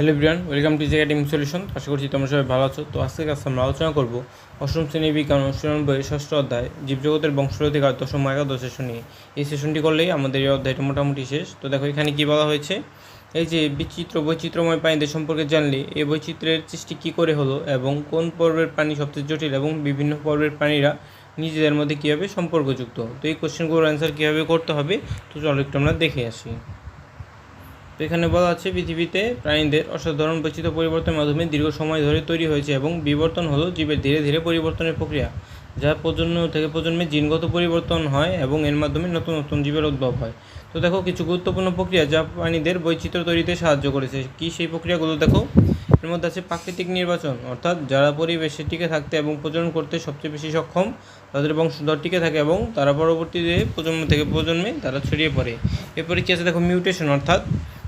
Hello Brian welcome to জেগাটিং solution. আশা করছি তোমরা সবাই ভালো আছো। তো আজকে কাছে আমরা আলোচনা করব অষ্টম শ্রেণি বিজ্ঞান বইয়ের ষষ্ঠ অধ্যায়, জীবজগতের বংশাধিকার দশম একাদশ সেশন নিয়ে এই সেশনটি করলেই আমাদের এই অধ্যায়টা মোটামুটি শেষ। তো দেখো, এখানে কী বলা হয়েছে? এই যে বিচিত্র বৈচিত্র্যময় প্রাণীদের সম্পর্কে জানলে এই বৈচিত্র্যের সৃষ্টি কী করে হলো এবং কোন পর্বের প্রাণী সবচেয়ে জটিল এবং বিভিন্ন পর্বের প্রাণীরা নিজেদের মধ্যে কীভাবে সম্পর্কযুক্ত? তো এই কোশ্চেনগুলোর অ্যান্সার কীভাবে করতে হবে? তো চলো একটু আমরা দেখে আসি। তো এখানে বলা আছে, পৃথিবীতে প্রাণীদের অসাধারণ বৈচিত্র্য পরিবর্তনের মাধ্যমে দীর্ঘ সময় ধরে তৈরি হয়েছে এবং বিবর্তন হলো জীবের ধীরে ধীরে পরিবর্তনের প্রক্রিয়া, যা প্রজন্ম থেকে প্রজন্মে জিনগত পরিবর্তন হয় এবং এর মাধ্যমে নতুন নতুন জীবের উদ্ভব হয়। তো দেখো, কিছু গুরুত্বপূর্ণ প্রক্রিয়া যা প্রাণীদের বৈচিত্র্য তৈরিতে সাহায্য করেছে। কি সেই প্রক্রিয়াগুলো দেখো? এর মধ্যে আছে প্রাকৃতিক নির্বাচন, অর্থাৎ যারা পরিবেশে টিকে থাকতে এবং প্রজনন করতে সবচেয়ে বেশি সক্ষম, তাদের বংশধর টিকে থাকে এবং তারা পরবর্তীতে প্রজন্ম থেকে প্রজন্মে তারা ছড়িয়ে পড়ে। এরপরে কি আছে? দেখো, মিউটেশন, অর্থাৎ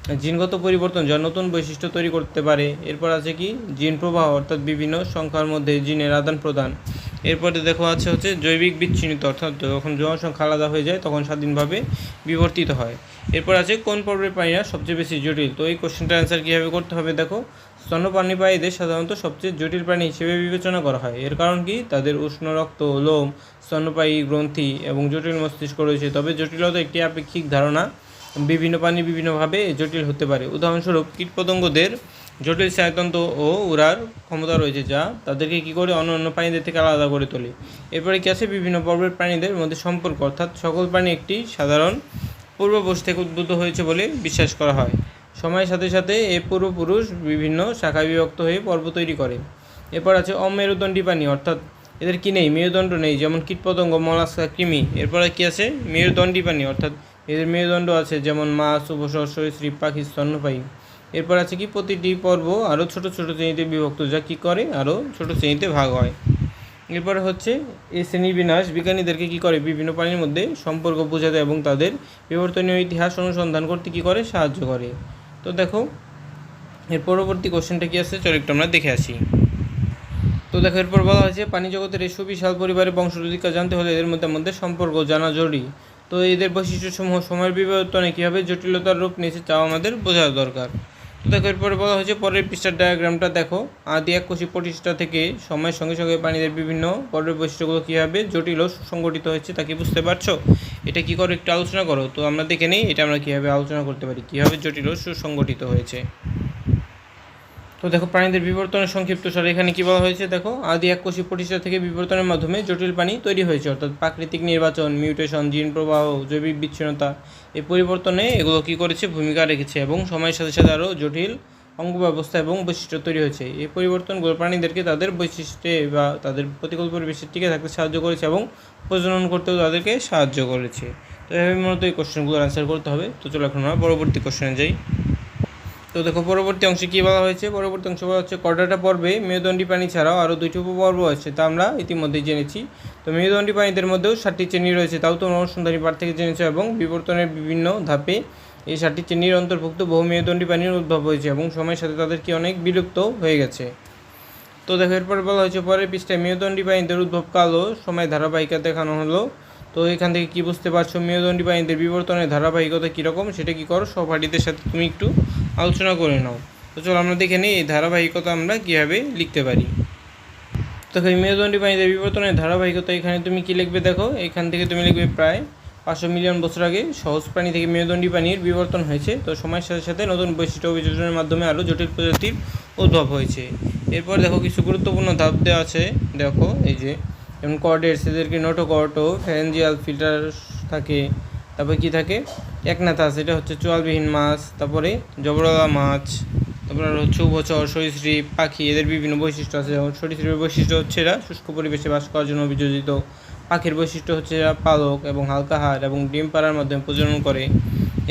জিনগত পরিবর্তন, যা নতুন বৈশিষ্ট্য তৈরি করতে পারে। এরপর আছে কি? জিন প্রবাহ, অর্থাৎ বিভিন্ন সংখ্যার মধ্যে জিনের আদান প্রদান। এরপরে দেখো আছে হচ্ছে জৈবিক বিচ্ছিন্নতা, অর্থাৎ যখন জনসংখ্যা আলাদা হয়ে যায়, তখন স্বাধীনভাবে বিবর্তিত হয়। এরপর আছে কোন পর্বের প্রাণীরা সবচেয়ে বেশি জটিল? তো এই কোশ্চেনটার অ্যান্সার কীভাবে করতে হবে দেখো? স্তন্যপাণী প্রাণীদের সাধারণত সবচেয়ে জটিল প্রাণী হিসেবে বিবেচনা করা হয়। এর কারণ কি? তাদের উষ্ণ রক্ত, লোম, স্তন্যপায়ী গ্রন্থি এবং জটিল মস্তিষ্ক রয়েছে। তবে জটিলতা একটি আপেক্ষিক ধারণা। বিভিন্ন প্রাণী বিভিন্নভাবে জটিল হতে পারে। উদাহরণস্বরূপ, কীটপতঙ্গদের জটিল স্নায়ুতন্ত্র ও উড়ার ক্ষমতা রয়েছে যা তাদেরকে কী করে অন্য অন্য প্রাণীদের থেকে আলাদা করে তোলে। এরপরে কি আছে? বিভিন্ন পর্বের প্রাণীদের মধ্যে সম্পর্ক, অর্থাৎ সকল প্রাণী একটি সাধারণ পূর্বপুরুষ থেকে উদ্ভূত হয়েছে বলে বিশ্বাস করা হয়। সময়ের সাথে সাথে এ পূর্বপুরুষ বিভিন্ন শাখায় বিভক্ত হয়ে পর্ব তৈরি করে। এরপর আছে অমেরুদণ্ডী প্রাণী, অর্থাৎ এদের কি নেই? মেরুদণ্ড নেই, যেমন কীটপতঙ্গ, মলাস্কা, কৃমি। এরপরে কি আছে? মেরুদণ্ডী প্রাণী, অর্থাৎ এদের মেরুদণ্ড আছে, যেমন মাছ উপসর সরীসৃপ পাখি, স্তন্যপায়ী। এরপর আছে কি প্রতিটি পর্ব আরও ছোট ছোট শ্রেণীতে বিভক্ত, যা কী করে? আরও ছোট শ্রেণীতে ভাগ হয়। এরপর হচ্ছে এই শ্রেণীবিন্যাস বিজ্ঞানীদেরকে কী করে? বিভিন্ন প্রাণীর মধ্যে সম্পর্ক বোঝাতে এবং তাদের বিবর্তনীয় ইতিহাস অনুসন্ধান করতে কী করে? সাহায্য করে। তো দেখো, এর পরবর্তী কোশ্চেনটা কী আছে? চলো একটু আমরা দেখে আসি। তো দেখো, এরপর বলা হয়েছে প্রাণী জগতের এই সুবিশাল পরিবারের বংশোধিকার জানতে হলে এদের মধ্যে মধ্যে সম্পর্ক জানা জরুরি। তো এদের বৈশিষ্ট্যসমূহ, সময়ের বিবর্তনে কীভাবে জটিলতার রূপ নিয়েছে তাও আমাদের বোঝা দরকার। তো দেখো, এরপরে বলা হয়েছে, পরের পৃষ্ঠার ডায়াগ্রামটা দেখো। আদি এক কোষী প্রতিষ্ঠা থেকে সময়ের সঙ্গে সঙ্গে প্রাণীদের বিভিন্ন পর্বের বৈশিষ্ট্যগুলো কীভাবে জটিল ও সুসংগঠিত হয়েছে তা কি বুঝতে পারছ? এটা কী করো একটু আলোচনা করো? তো আমরা দেখে নিই, এটা আমরা কীভাবে আলোচনা করতে পারি? কীভাবে জটিল ও সুসংগঠিত হয়েছে? তো দেখো, প্রাণীদের বিবর্তনের সংক্ষিপ্ত সার এখানে কী বলা হয়েছে? দেখো, আদি এক কোষী প্রতিষ্ঠা থেকে বিবর্তনের মাধ্যমে জটিল প্রাণী তৈরি হয়েছে, অর্থাৎ প্রাকৃতিক নির্বাচন, মিউটেশন, জিন প্রবাহ, জৈবিক বিচ্ছিন্নতা। এই পরিবর্তনে এগুলো কী করেছে? ভূমিকা রেখেছে এবং সময়ের সাথে সাথে আরও জটিল অঙ্গ ব্যবস্থা এবং বৈশিষ্ট্য তৈরি হয়েছে। এই পরিবর্তনগুলো প্রাণীদেরকে তাদের বৈশিষ্ট্যে বা তাদের প্রতিকূল পরিবেশে টিকে থাকতে সাহায্য করেছে এবং প্রজনন করতেও তাদেরকে সাহায্য করেছে। তো এভাবে মূলত এই কোশ্চেনগুলোর অ্যান্সার করতে হবে। তো চলো এখন আমরা পরবর্তী কোশ্চেনে যাই। তো দেখো, পরবর্তী অংশে কী বলা হয়েছে? পরবর্তী অংশ বলা হচ্ছে কর্ডাটা পর্বে মেরুদণ্ডী প্রাণী ছাড়াও আরও দুইটি উপপর্ব আছে, তা আমরা ইতিমধ্যেই জেনেছি। তো মেরুদণ্ডী প্রাণীদের মধ্যেও ষাটটি শ্রেণি রয়েছে, তাও তো অনুসন্ধানী পাঠ থেকে জেনেছে এবং বিবর্তনের বিভিন্ন ধাপে এই ষাটটি শ্রেণির অন্তর্ভুক্ত বহু মেরুদণ্ডী প্রাণীর উদ্ভব হয়েছে এবং সময়ের সাথে তাদেরকে অনেক বিলুপ্ত হয়ে গেছে। তো দেখো, এরপর বলা হয়েছে, পরের পৃষ্ঠায় মেরুদণ্ডী প্রাণীদের উদ্ভবকাল সময় ধারাবাহিকা দেখানো হলো। তো এখান থেকে কি বুঝতে পারছ, মেরুদণ্ডী প্রাণীদের বিবর্তনের ধারাবাহিকতা কীরকম, সেটা কি করো? সহপাঠীদের সাথে তুমি একটু আলোচনা করে নাও। তো চলো আমরা দেখে নিই এই ধারাবাহিকতা আমরা কীভাবে লিখতে পারি। তো এই মেরুদণ্ডী প্রাণীদের বিবর্তনের ধারাবাহিকতা, এখানে তুমি কি লিখবে দেখো? এখান থেকে তুমি লিখবে প্রায় পাঁচশো মিলিয়ন বছর আগে সহজ প্রাণী থেকে মেরুদণ্ডী প্রাণীর বিবর্তন হয়েছে। তো সময়ের সাথে সাথে নতুন বৈশিষ্ট্য অভিযোজনের মাধ্যমে আরও জটিল প্রজাতির উদ্ভব হয়েছে। এরপর দেখো কিছু গুরুত্বপূর্ণ ধাপ দেওয়া আছে। দেখো, এই যে, যেমন কর্ডেটস এদেরকে নোটোকর্ট ফ্যারেঞ্জিয়াল ফিল্টার থাকে। তারপরে কি থাকে? একনাথাস এটা হচ্ছে চোয়ালবিহীন মাছ, তারপরে জবরলা মাছ, তারপরে হচ্ছে উভচর সরীসৃপ, পাখি, এদের বিভিন্ন বৈশিষ্ট্য আছে। যেমন সরীসৃপের বৈশিষ্ট্য হচ্ছে এরা শুষ্ক পরিবেশে বাস করার জন্য অভিযোজিত। পাখির বৈশিষ্ট্য হচ্ছে এরা পালক এবং হালকা হাড় এবং ডিম পাড়ার মাধ্যমে প্রজনন করে।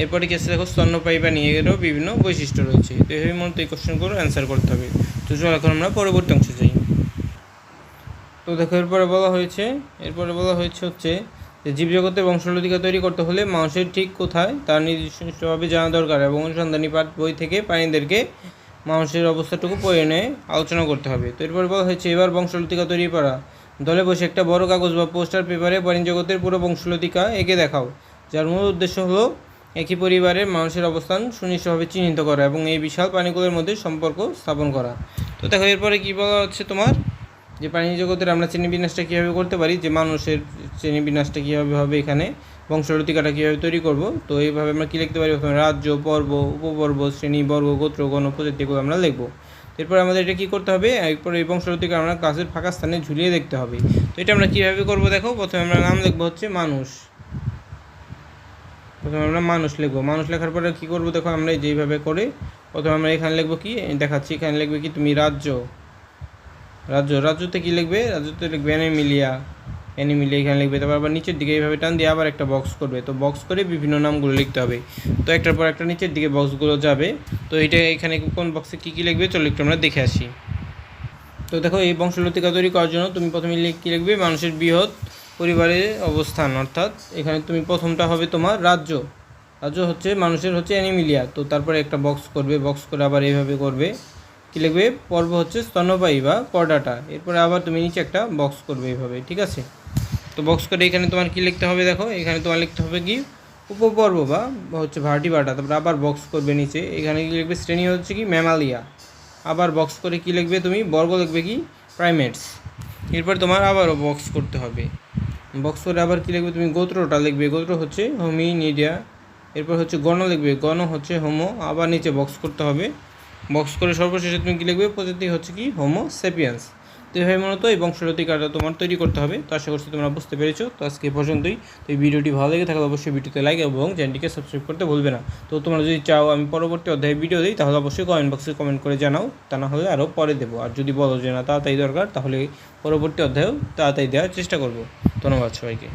এরপরে কি আছে? দেখো, স্তন্যপায়ী প্রাণী এরও বিভিন্ন বৈশিষ্ট্য রয়েছে। তো এইভাবে মূলত এই কোশ্চেনগুলো অ্যান্সার করতে হবে। তো চলো, এখন আমরা পরবর্তী অংশে যাই। তো দেখো, এরপরে বলা হয়েছে, এরপরে বলা হয়েছে হচ্ছে জীবজগতের বংশাধিকার তৈরি করতে হলে মানুষের ঠিক কোথায় তার নির্দিষ্টভাবে জানা দরকার এবং অনুসন্ধানী পাঠ বই থেকে প্রাণীদেরকে মানুষের অবস্থাটুকু পড়ে নিয়ে আলোচনা করতে হবে। তো এরপর বলা হয়েছে, এবার বংশলতিকা তৈরি করা। দলে বসে একটা বড় কাগজ বা পোস্টার পেপারে জগতের পুরো বংশলতিকা এঁকে দেখাও, যার মূল উদ্দেশ্য হলো একই পরিবারের মানুষের অবস্থান সুনিশ্চিতভাবে চিহ্নিত করা এবং এই বিশাল প্রাণীগুলোর মধ্যে সম্পর্ক স্থাপন করা। তো দেখো, এরপরে কী বলা হচ্ছে তোমার? যে প্রাণী জগতের আমরা শ্রেণীবিন্যাসটা কীভাবে করতে পারি, যে মানুষের শ্রেণীবিন্যাসটা কীভাবে হবে এখানে বংশলতিকাটা কীভাবে তৈরি করব, তো এইভাবে আমরা কী লিখতে পারি? প্রথমে রাজ্য, পর্ব উপপর্ব শ্রেণি, বর্গ, গোত্র, গণ প্রজাতি এগুলো আমরা লিখব। এরপর আমাদের এটা কী করতে হবে? এরপর এই বংশলতিকা আমরা কাছের ফাঁকা স্থানে ঝুলিয়ে দেখতে হবে। তো এটা আমরা কীভাবে করব দেখো? প্রথমে আমরা নাম লিখব হচ্ছে মানুষ। প্রথমে আমরা মানুষ লিখব। মানুষ লেখার পরে কী করব দেখো আমরা যেইভাবে করে, প্রথমে আমরা এখানে লিখব কি? দেখাচ্ছি। এখানে লিখবে কি? তুমি রাজ্য। রাজ্য রাজ্যতে কী লিখবে? রাজ্যতে লিখবে অ্যানিমিলিয়া। অ্যানিমিলিয়া এখানে লিখবে। তারপর আবার নিচের দিকে এইভাবে টান দিয়ে আবার একটা বক্স করবে। তো বক্স করে বিভিন্ন নামগুলো লিখতে হবে। তো একটার পর একটা নিচের দিকে বক্সগুলো যাবে। তো এটা এখানে কোন বক্সে কী কী লিখবে? চলো একটু আমরা দেখে আসি। তো দেখো, এই বংশলতিকা তৈরি করার জন্য তুমি প্রথমে কী লিখবে? মানুষের বৃহৎ পরিবারের অবস্থান, অর্থাৎ এখানে তুমি প্রথমটা হবে তোমার রাজ্য। রাজ্য হচ্ছে, মানুষের হচ্ছে অ্যানিমিলিয়া। তো তারপরে একটা বক্স করবে। বক্স করে আবার এইভাবে করবে। কী লিখবে? পর্ব হচ্ছে স্তন্যপায়ী বা করডাটা এরপরে আবার তুমি নিচে একটা বক্স করবে এইভাবে, ঠিক আছে? তো বক্স করে এখানে তোমার কী লিখতে হবে দেখো? এখানে তোমার লিখতে হবে কি? উপপর্ব বা হচ্ছে ভার্টিবাটা তারপরে আবার বক্স করবে নিচে। এখানে কী লিখবে? শ্রেণি হচ্ছে কি? ম্যামালিয়া। আবার বক্স করে কি লিখবে তুমি? বর্গ লিখবে কি? প্রাইমেটস এরপর তোমার আবারও বক্স করতে হবে। বক্স করে আবার কি লিখবে তুমি? গোত্রটা লিখবে। গোত্র হচ্ছে হোমিনিডিয়া। এরপর হচ্ছে গণ লিখবে। গণ হচ্ছে হোমো। আবার নিচে বক্স করতে হবে। বক্স করে সর্বশেষে তুমি কি লিখবে? প্রজাতি হচ্ছে কি হোমো সেপিয়েন্স তো এইভাবে মূলত এই বংশলতিকাটা তোমার তৈরি করতে হবে। তো আশা করছি তোমরা বুঝতে পেরেছ। তো আজকে পর্যন্তই। তো এই ভিডিওটি ভালো লেগে থাকলে অবশ্যই ভিডিওতে লাইক এবং চ্যানেলটিকে সাবস্ক্রাইব করতে ভুলবে না। তো তোমরা যদি চাও আমি পরবর্তী অধ্যায়ে ভিডিও দিই, তাহলে অবশ্যই কমেন্ট বক্সে কমেন্ট করে জানাও। তা না হলে আরও পরে দেবো। আর যদি বলো যে না, তাড়াতাড়ি দরকার, তাহলে পরবর্তী অধ্যায়েও তাড়াতাড়ি দেওয়ার চেষ্টা করব। ধন্যবাদ সবাইকে।